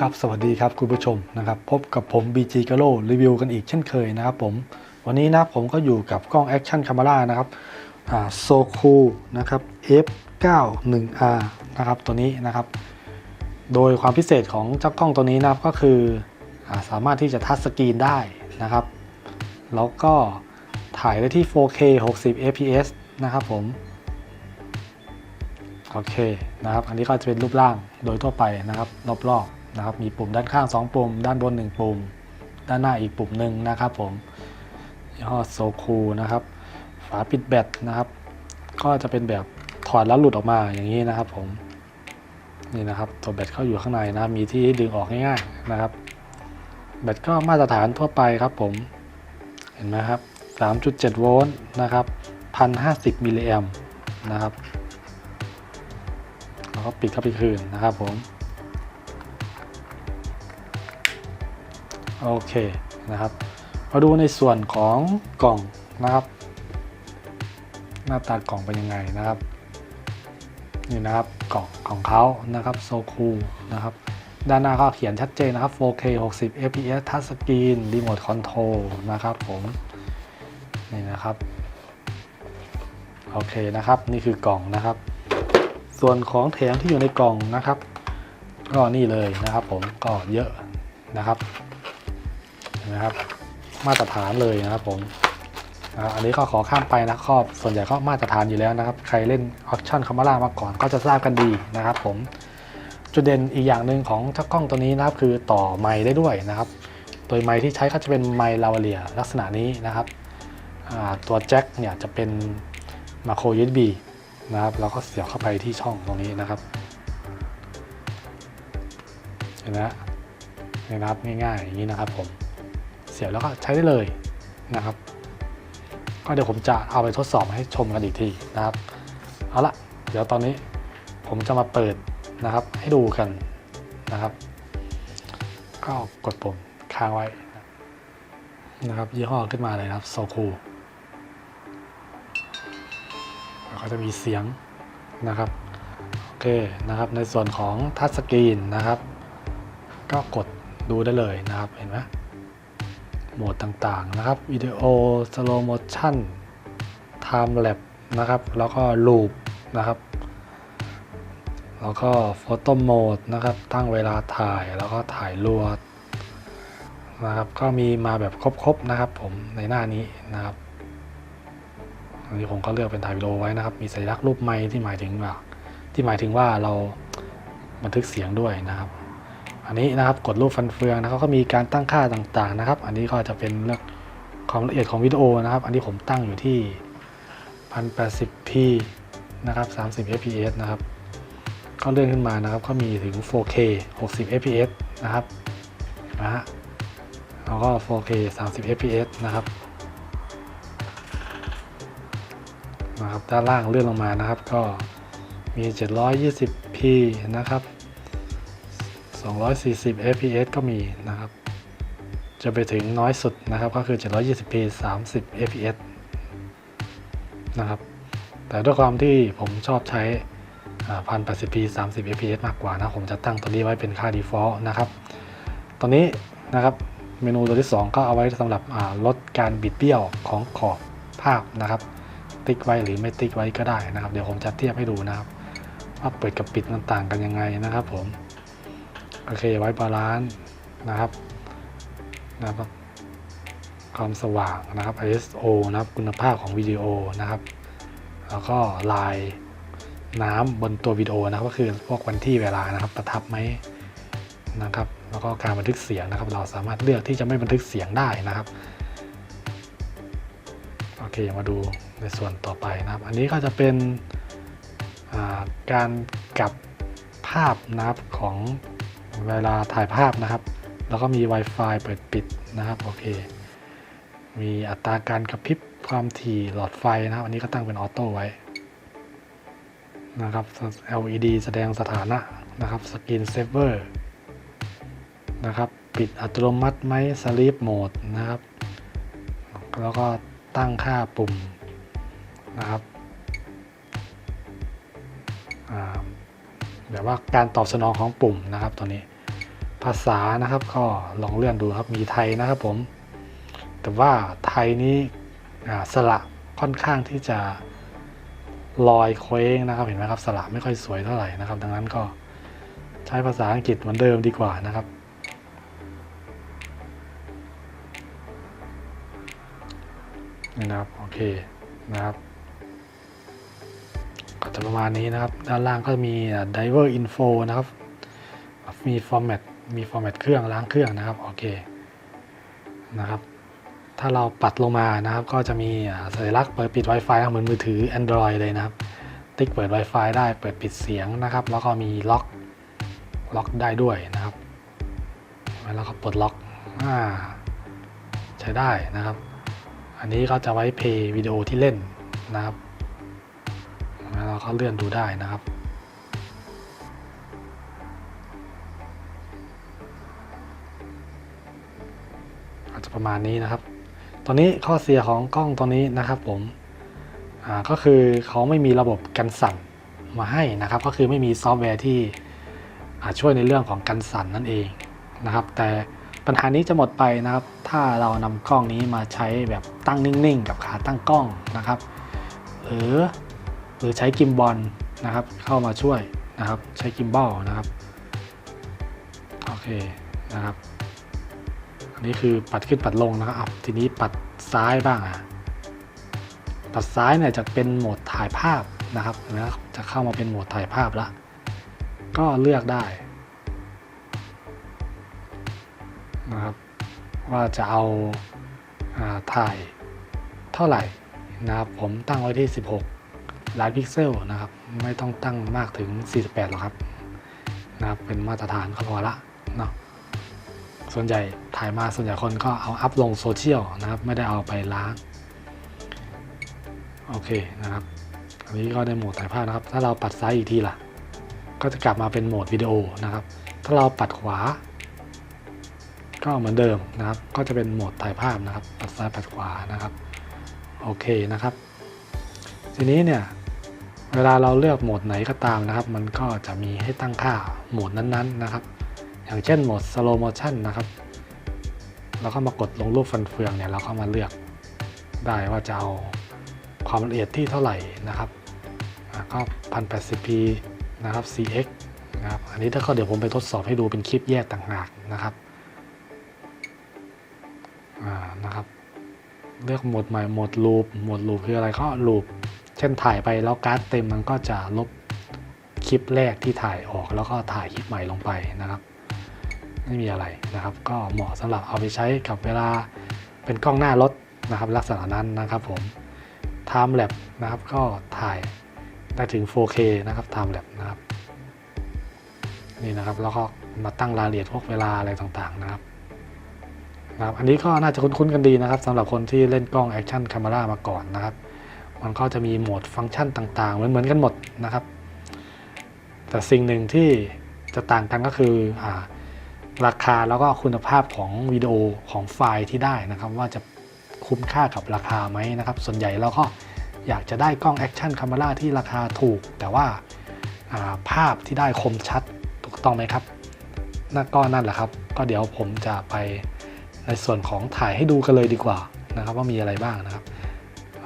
ครับ สวัสดีครับคุณผู้ชมนะครับ พบกับผม BG g a l o รีวิวกันอีกเช่นเคยนะครับผม วันนี้นะผมก็อยู่กับกล้อง Action Camera นะครับโซคูนะครับ F91R นะครับตัวนี้นะครับ โดยความพิเศษของเจ้ากล้องตัวนี้นะครับก็คืออสามารถที่จะทัชสกรีนได้นะครับ แล้วก็ถ่ายได้ที่ 4K 60 fps นะครับผมโอเคนะครับ อันนี้ก็จะเป็นรูปร่างโดยทั่วไปนะครับ รอบๆ นะครับมีปุ่มด้านข้าง 2 ปุ่ม ด้านบน 1 ปุ่ม ด้านหน้าอีกปุ่มหนึ่งนะครับผมยี่ห้อโซคูนะครับฝาปิดแบตนะครับ ก็จะเป็นแบบถอดแล้วหลุดออกมาอย่างนี้นะครับผมนี่นะครับตัวแบตเข้าอยู่ข้างในนะมีที่ดึงออกง่ายๆนะครับ แบตก็มาตรฐานทั่วไปครับผมเห็นไหมครับ 3.7 โวลต์นะครับ 1,050 มิลลิแอมนะครับแล้วก็ปิดเข้าไปคืนนะครับผม โอเคนะครับ มาดูในส่วนของกล่องนะครับ หน้าตากล่องเป็นยังไงนะครับนี่นะครับกล่องของเขานะครับโซคูนะครับด้านหน้าก็เขียนชัดเจนนะครับ 4K 60 fps touch screen remote control นะครับผมนี่นะครับโอเคนะครับนี่คือกล่องนะครับ ส่วนของแถมที่อยู่ในกล่องนะครับ ก็นี่เลยนะครับผมก็เยอะนะครับ นะครับ มาตรฐานเลยนะครับผมอันนี้ก็ขอข้ามไปนะครอบส่วนใหญ่ก็มาตรฐานอยู่แล้วนะครับ ใครเล่นออ t ชั่นคามาร่ามาก่อนก็จะทราบกันดีนะครับ ผมจุดเด่นอีกอย่างหนึ่งของเจ้ากล้องตัวนี้นะครับ คือต่อไมค์ได้ด้วยนะครับ โดยไมค์ที่ใช้ก็จะเป็นไมค์ลาวเลียลักษณะนี้นะครับตัวแจ็คเนี่ยจะเป็นมาโคร USB นะครับแล้วก็เสียบเข้าไปที่ช่องตรงนี้นะครับเห็นไหมฮะนี่นะครับง่ายๆอย่างนี้นะครับผม สียบแล้วก็ใช้ได้เลยนะครับ ก็เดี๋ยวผมจะเอาไปทดสอบให้ชมกันอีกทีนะครับ เอาละเดี๋ยวตอนนี้ผมจะมาเปิดนะครับให้ดูกันนะครับก็กดปุ่มค้างไว้นะครับยี่ห้อขึ้นมาเลยนะครับโซคูแล้วก็จะมีเสียงนะครับโอเคนะครับในส่วนของทัชสกรีนนะครับ ก็กดดูได้เลยนะครับเห็นไหม โหมดต่างๆนะครับวิดีโอสโลโมชั่นไทม์แลปนะครับ แล้วก็ลูปนะครับ แล้วก็โฟโต้โหมดนะครับ ตั้งเวลาถ่ายแล้วก็ถ่ายรวนะครับ ก็มีมาแบบครบๆนะครับ ผมในหน้านี้นะครับอันนี้ผมก็เลือกเป็นถ่ายวิดีโอไว้นะครับ มีสัญลักษณ์รูปไม้ที่หมายถึงว่าที่หมายถึงว่าเราบันทึกเสียงด้วยนะครับ อันนี้นะครับกดรูปฟันเฟืองนะครับก็มีการตั้งค่าต่างๆนะครับ อันนี้ก็จะเป็นเรื่องความละเอียดของวิดีโอนะครับ อันนี้ผมตั้งอยู่ที่ 1080p นะครับ 30 fps นะครับ ก็เลื่อนขึ้นมานะครับ ก็มีถึง 4K 60 fps นะครับนะฮะแล้วก็ 4K 30 fps นะครับนะครับ ด้านล่างเลื่อนลงมานะครับ ก็มี 720p นะครับ 240 fps ก็มีนะครับ จะไปถึงน้อยสุดนะครับ ก็คือ 720p 30 fps นะครับ แต่ด้วยความที่ผมชอบใช้ 1080p 30 fps มากกว่านะ ผมจะตั้งตัวนี้ไว้เป็นค่า default นะครับ ตอนนี้นะครับเมนูตัวที่ 2 ก็เอาไว้สำหรับลดการบิดเบี้ยวของขอบภาพนะครับ ติ๊กไว้หรือไม่ติ๊กไว้ก็ได้นะครับ เดี๋ยวผมจะเทียบให้ดูนะครับว่าเปิดกับปิดมันต่างกันยังไงนะครับผม เคไว้บาลานซ์นะครับนะครับ ความสว่างนะครับ ISO นะครับ คุณภาพของวิดีโอนะครับ แล้วก็ลายน้ำบนตัววิดีโอนะครับ ก็คือพวกวันที่เวลานะครับประทับไหมนะครับ แล้วก็การบันทึกเสียงนะครับ เราสามารถเลือกที่จะไม่บันทึกเสียงได้นะครับโอเคมาดูในส่วนต่อไปนะครับ อันนี้ก็จะเป็นการกลับภาพนะครับของ เวลาถ่ายภาพนะครับ แล้วก็มี Wi-Fi เปิดปิดนะครับโอเค มีอัตราการกระพริบความถี่หลอดไฟนะครับ อันนี้ก็ตั้งเป็นออโต้ไว้นะครับ LED แสดงสถานะนะครับสกรีนเซฟเวอร์นะครับ ปิดอัตโนมัติไหมสลีปโหมดนะครับ แล้วก็ตั้งค่าปุ่มนะครับ แบบว่าการตอบสนองของปุ่มนะครับตัวนี้ภาษานะครับก็ลองเลื่อนดูครับมีไทยนะครับผม แต่ว่าไทยนี้สระค่อนข้างที่จะลอยเคว้งนะครับเห็นไหมครับสระไม่ค่อยสวยเท่าไหร่นะครับ ดังนั้นก็ใช้ภาษาอังกฤษเหมือนเดิมดีกว่านะครับ นี่นะครับ โอเคนะครับ จะประมาณนี้นะครับ ด้านล่างก็มีอ่า diver info นะครับ มี format มี format เครื่องล้างเครื่องนะครับ โอเคนะครับ ถ้าเราปัดลงมานะครับ ก็จะมีสัญลักษณ์เปิดปิด Wi-Fi เหมือนมือถือ Android เลยนะครับ ติ๊กเปิด Wi-Fi ได้เปิดปิดเสียงนะครับ แล้วก็มีล็อกล็อกได้ด้วยนะครับ แล้วก็ปลดล็อกอ่าใช้ได้นะครับ อันนี้ก็จะไว้เพย์วิดีโอที่เล่นนะครับ ก็เลื่อนดูได้นะครับ อาจจะประมาณนี้นะครับ ตอนนี้ข้อเสียของกล้องตัวนี้นะครับผมก็คือเขาไม่มีระบบกันสั่นมาให้นะครับ ก็คือไม่มีซอฟต์แวร์ที่ช่วยในเรื่องของกันสั่นนั่นเองนะครับ แต่ปัญหานี้จะหมดไปนะครับ ถ้าเรานำกล้องนี้มาใช้แบบตั้งนิ่งๆ กับขาตั้งกล้องนะครับ หรือ หรือใช้กิมบอลนะครับ เข้ามาช่วยนะครับ ใช้กิมบอลนะครับ โอเคนะครับ อันนี้คือปัดขึ้นปัดลงนะครับ ทีนี้ปัดซ้ายบ้างอะปัดซ้ายเนี่ยจะเป็นโหมดถ่ายภาพนะครับนะจะเข้ามาเป็นโหมดถ่ายภาพละก็เลือกได้นะครับ ว่าจะเอาอาถ่ายเท่าไหร่นะครับ ผมตั้งไว้ที่ 16 ล้านพิกเซลนะครับ ไม่ต้องตั้งมากถึง 48หรอกครับนะครับ เป็นมาตรฐานก็พอละเนาะส่วนใหญ่ถ่ายมาส่วนใหญ่คนก็เอาอัพลงโซเชียลนะครับ ไม่ได้เอาไปล้าง โอเคนะครับ อันนี้ก็ได้โหมดถ่ายภาพนะครับ ถ้าเราปัดซ้ายอีกทีล่ะ ก็จะกลับมาเป็นโหมดวิดีโอนะครับ ถ้าเราปัดขวา ก็เหมือนเดิมนะครับ ก็จะเป็นโหมดถ่ายภาพนะครับ ปัดซ้ายปัดขวานะครับ โอเคนะครับ ทีนี้เนี่ย เวลาเราเลือกโหมดไหนก็ตามนะครับ มันก็จะมีให้ตั้งค่าโหมดนั้นๆนะครับ อย่างเช่นโหมด slow motion นะครับ เราก็มากดลงรูปฟันเฟืองเนี่ยเราก็มาเลือกได้ว่าจะเอาความละเอียดที่เท่าไหร่นะครับอ่าก็ 1080p นะครับ cx นะครับ อันนี้ถ้าก็เดี๋ยวผมไปทดสอบให้ดูเป็นคลิปแยกต่างหากนะครับนะครับ เลือกโหมดใหม่โหมดลูปโหมดลูปคืออะไรก็ลูป ช่นถ่ายไปแล้วการ์ดเต็มมันก็จะลบคลิปแรกที่ถ่ายออกแล้วก็ถ่ายคลิปใหม่ลงไปนะครับ ไม่มีอะไรนะครับ ก็เหมาะสำหรับเอาไปใช้กับเวลาเป็นกล้องหน้ารถนะครับ ลักษณะนั้นนะครับผม Time lap นะครับก็ถ่ายได้ถึง 4K นะครับ Time lap นะครับนี่นะครับแล้วก็มาตั้งรายละเอียดพวกเวลาอะไรต่างๆนะครับนะครับ อันนี้ก็น่าจะคุ้นๆกันดีนะครับสำหรับคนที่เล่นกล้อง Action Camera มาก่อนนะครับ มันก็จะมีโหมดฟังก์ชันต่างๆ เหมือนๆกันหมดนะครับ แต่สิ่งหนึ่งที่จะต่างกันก็คืออราคาแล้วก็คุณภาพของวิดีโอของไฟล์ที่ได้นะครับ ว่าจะคุ้มค่ากับราคาไหมนะครับ ส่วนใหญ่เราก็อยากจะได้กล้องแอคชั่นคา m ม r a ที่ราคาถูก แต่ว่าอ่าภาพที่ได้คมชัดถูกต้องไหมครับนั่นก็นั่นแหละครับ ก็เดี๋ยวผมจะไปในส่วนของถ่ายให้ดูกันเลยดีกว่านะครับ ว่ามีอะไรบ้างนะครับ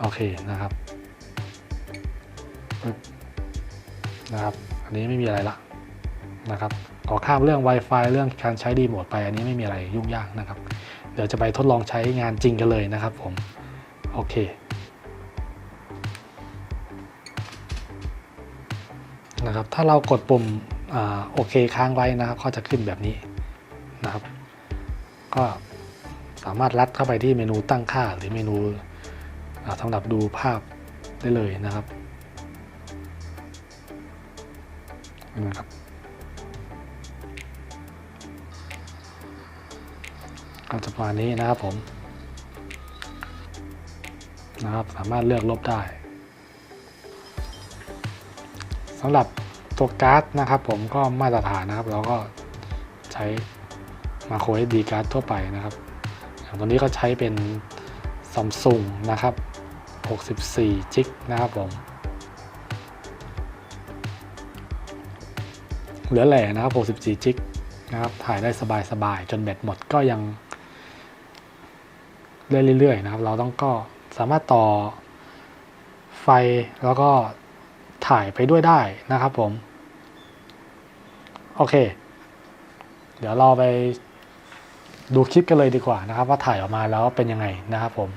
โอเคนะครับนะครับ อันนี้ไม่มีอะไรละนะครับขอข้ามเรื่อง Wi-Fi เรื่องการใช้รีโมทไป อันนี้ไม่มีอะไรยุ่งยากนะครับ เดี๋ยวจะไปทดลองใช้งานจริงกันเลยนะครับผม โอเคนะครับถ้าเรากดปุ่มอโอเคค้างไว้นะครับ ก็จะขึ้นแบบนี้นะครับ ก็สามารถลัดเข้าไปที่เมนูตั้งค่าหรือเมนู สำหรับดูภาพได้เลยนะครับนะครับก็จะประมาณนี้นะครับผมนะครับ สามารถเลือกลบได้สำหรับตัวการ์ดนะครับ ผมก็มาตรฐานนะครับ เราก็ใช้มาโคร SD การ์ดทั่วไปนะครับอย่างตัวนี้ก็ใช้เป็น Samsung นะครับ 64 จิกนะครับผม เหลือแหล่นะครับ 64 จิกนะครับ ถ่ายได้สบายๆ จนแบตหมดก็ยังเรื่อยๆนะครับ เราต้องก็สามารถต่อไฟแล้วก็ถ่ายไปด้วยได้นะครับผม โอเค เดี๋ยวเราไปดูคลิปกันเลยดีกว่านะครับ ว่าถ่ายออกมาแล้วเป็นยังไงนะครับผม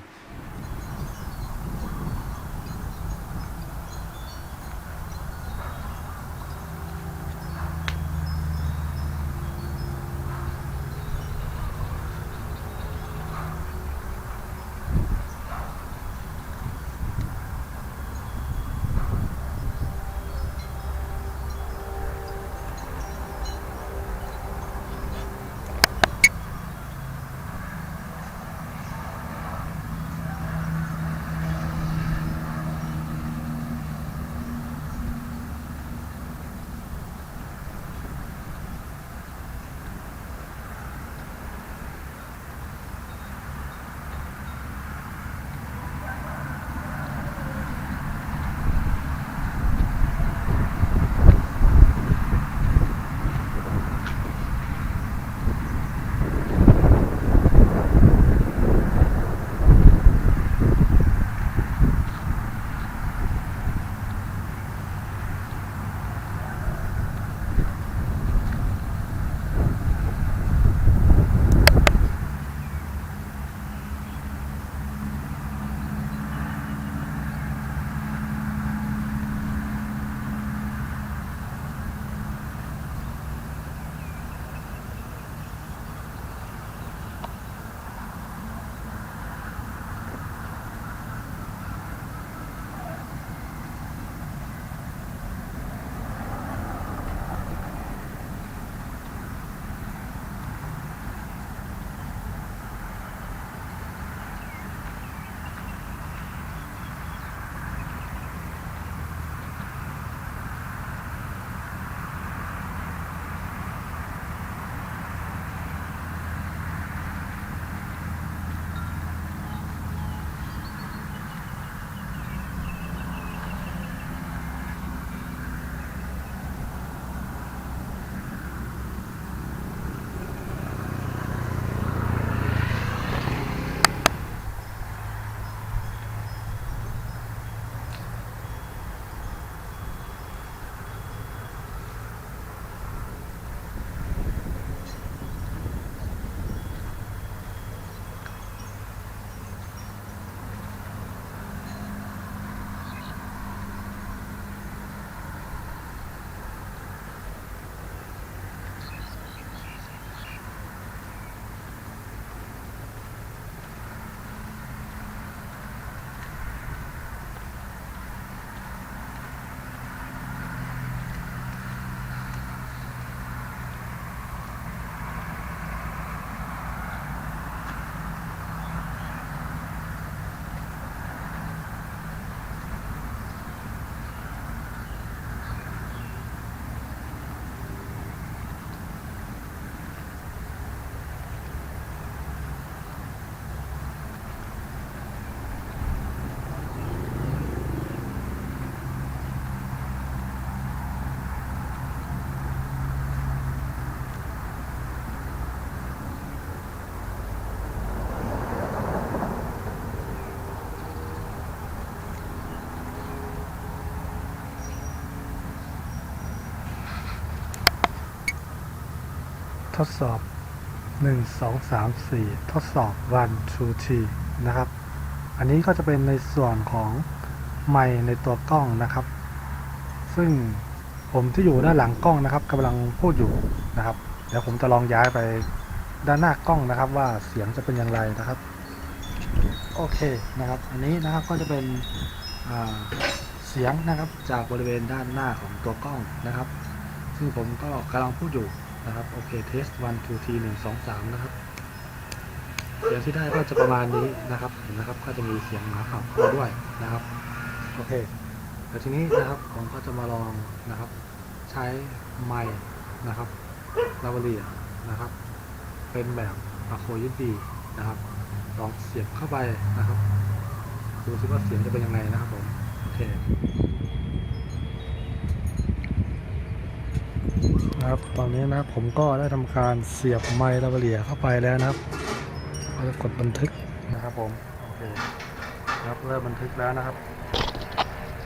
ทดสอบ 1 2 3 4 ทดสอบ one two three นะครับ อันนี้ก็จะเป็นในส่วนของไมในตัวกล้องนะครับ ซึ่งผมที่อยู่ด้านหลังกล้องนะครับกำลังพูดอยู่นะครับ เดี๋ยวผมจะลองย้ายไปด้านหน้ากล้องนะครับ ว่าเสียงจะเป็นอย่างไรนะครับ โอเคนะครับ อันนี้นะครับก็จะเป็นเสียงนะครับจากบริเวณด้านหน้าของตัวกล้องนะครับ ซึ่งผมก็กำลังพูดอยู่ นะครับ โอเคเทส one two three หนึ่งสองสามนะครับ เสียงที่ได้ก็จะประมาณนี้นะครับเห็นนะครับ ก็จะมีเสียงหมาเห่าเข้าด้วยนะครับ โอเคแต่ทีนี้นะครับผมก็จะมาลองนะครับ ใช้ไมค์นะครับลาวเลียนะครับ เป็นแบบอะโคยิดีนะครับ ลองเสียบเข้าไปนะครับดูซิว่าเสียงจะเป็นยังไงนะครับผม โอเค นะครับตอนนี้นะครับผมก็ได้ทำการเสียบไมค์ลาเวเลียเข้าไปแล้วนะครับเราจะกดบันทึกนะครับผมโอเคนะครับเริ่มบันทึกแล้วนะครับ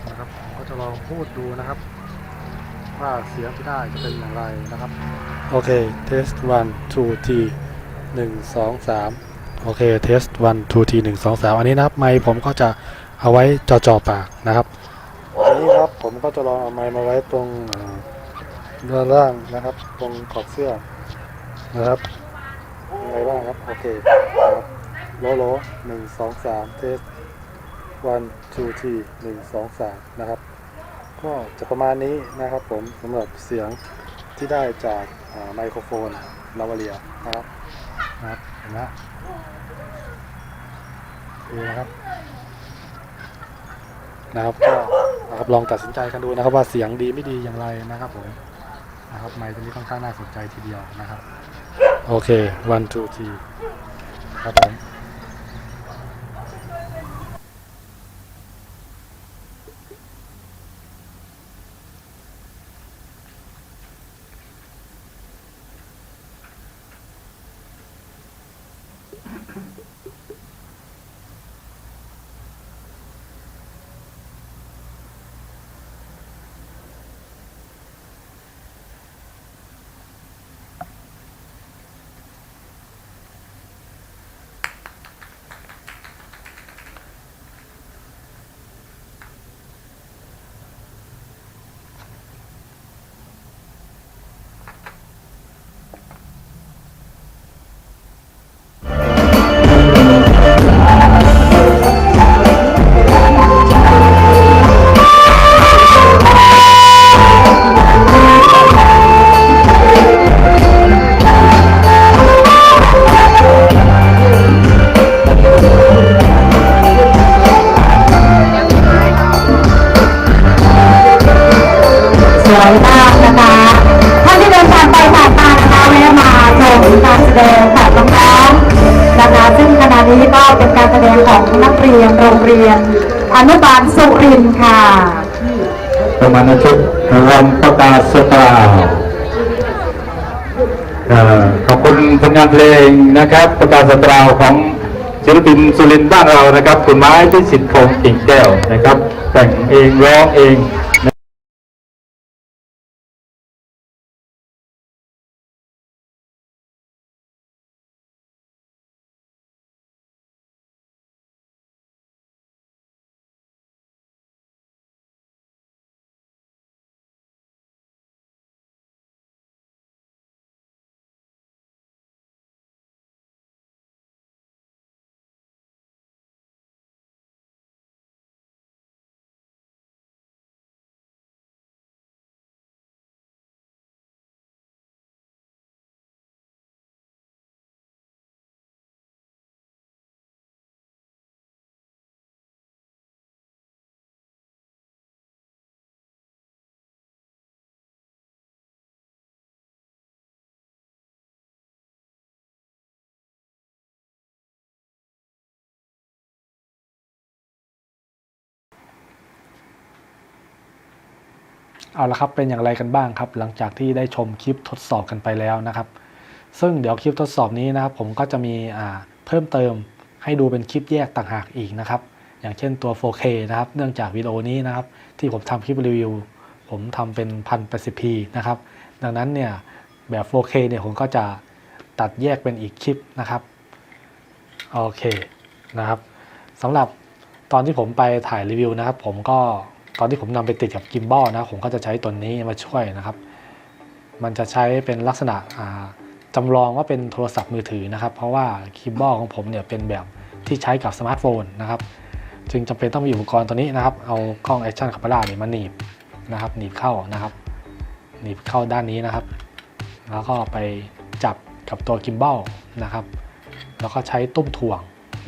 นะครับผมก็จะลองพูดดูนะครับ ว่าเสียงที่ได้จะเป็นอย่างไรนะครับโอเค test one two three หนึ่งสองสามโอเค test one two three หนึ่งสองสามอันนี้นะครับไมค์ผมก็จะเอาไว้จ่อจ่อๆปากนะครับอันนี้ครับผมก็จะลองเอาไมค์มาไว้ตรง เอ่อด้านล่างนะครับ ตรงขอบเสื้อนะครับยังไงบ้างครับ โอเคนะครับโลโลหนึ่งสองสาม test one two three หนึ่งสองสามนะครับ ก็จะประมาณนี้นะครับผมสำหรับเสียงที่ได้จากไมโครโฟนลาวาเลียนะครับนะครับเห็นไหมดูนะครับนะครับก็นะครับลองตัดสินใจกันดูนะครับว่าเสียงดีไม่ดีอย่างไรนะครับผม นะครับไม้ตัวนี้ค่อนข้างน่าสนใจทีเดียวนะครับ โอเค one two three ครับผม สุรินทร์ค่ะประมาณชุดรมประกาศสตราขอบคุณผลงานเพลงนะครับ ประกาศสตราของศิลปินสุรินทร์บ้านเรานะครับ คุณไม้ที่สิทธิ์พงษ์กิ่งแก้วนะครับ แต่งเองร้องเอง เอาละครับเป็นอย่างไรกันบ้างครับ หลังจากที่ได้ชมคลิปทดสอบกันไปแล้วนะครับ ซึ่งเดี๋ยวคลิปทดสอบนี้นะครับผมก็จะมีเพิ่มเติมให้ดูเป็นคลิปแยกต่างหากอีกนะครับ อย่างเช่นตัว 4K นะครับ เนื่องจากวิดีโอนี้นะครับ ที่ผมทำคลิปรีวิว ผมทำเป็น 1080p นะครับ ดังนั้นเนี่ยแบบ 4K เนี่ยผมก็จะตัดแยกเป็นอีกคลิปนะครับ โอเคนะครับสำหรับตอนที่ผมไปถ่ายรีวิวนะครับ ผมก็ ตอนที่ผมนำไปติดกับกิมบอลนะผมก็จะใช้ตัวนี้มาช่วยนะครับ มันจะใช้เป็นลักษณะอ่าจำลองว่าเป็นโทรศัพท์มือถือนะครับ เพราะว่ากิมบอลของผมเนี่ยเป็นแบบที่ใช้กับสมาร์ทโฟนนะครับ จึงจำเป็นต้องมีอุปกรณ์ตัวนี้นะครับ เอากล้องแอคชั่นคาเมราเนี่ยมาหนีบนะครับ หนีบเข้านะครับ หนีบเข้าด้านนี้นะครับ แล้วก็ไปจับกับตัวกิมบอลนะครับ แล้วก็ใช้ตุ้มถ่วง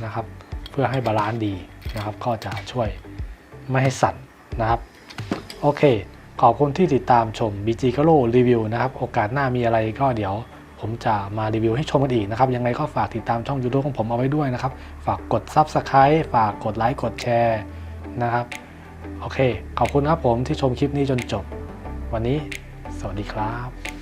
นะครับ เพื่อให้บาลานซ์ดีนะครับ ก็จะช่วยไม่ให้สั่น นะครับ โอเค ขอบคุณที่ติดตามชม BG g a l o รีวิวนะครับ โอกาสหน้ามีอะไรก็เดี๋ยวผมจะมารีวิวให้ชมกันอีกนะครับ ยังไงก็ฝากติดตามช่อง YouTube ของผมเอาไว้ด้วยนะครับ ฝากกด Subscribe ฝากกดไลค์กดแชร์นะครับ โอเค ขอบคุณครับผมที่ชมคลิปนี้จนจบ วันนี้ สวัสดีครับ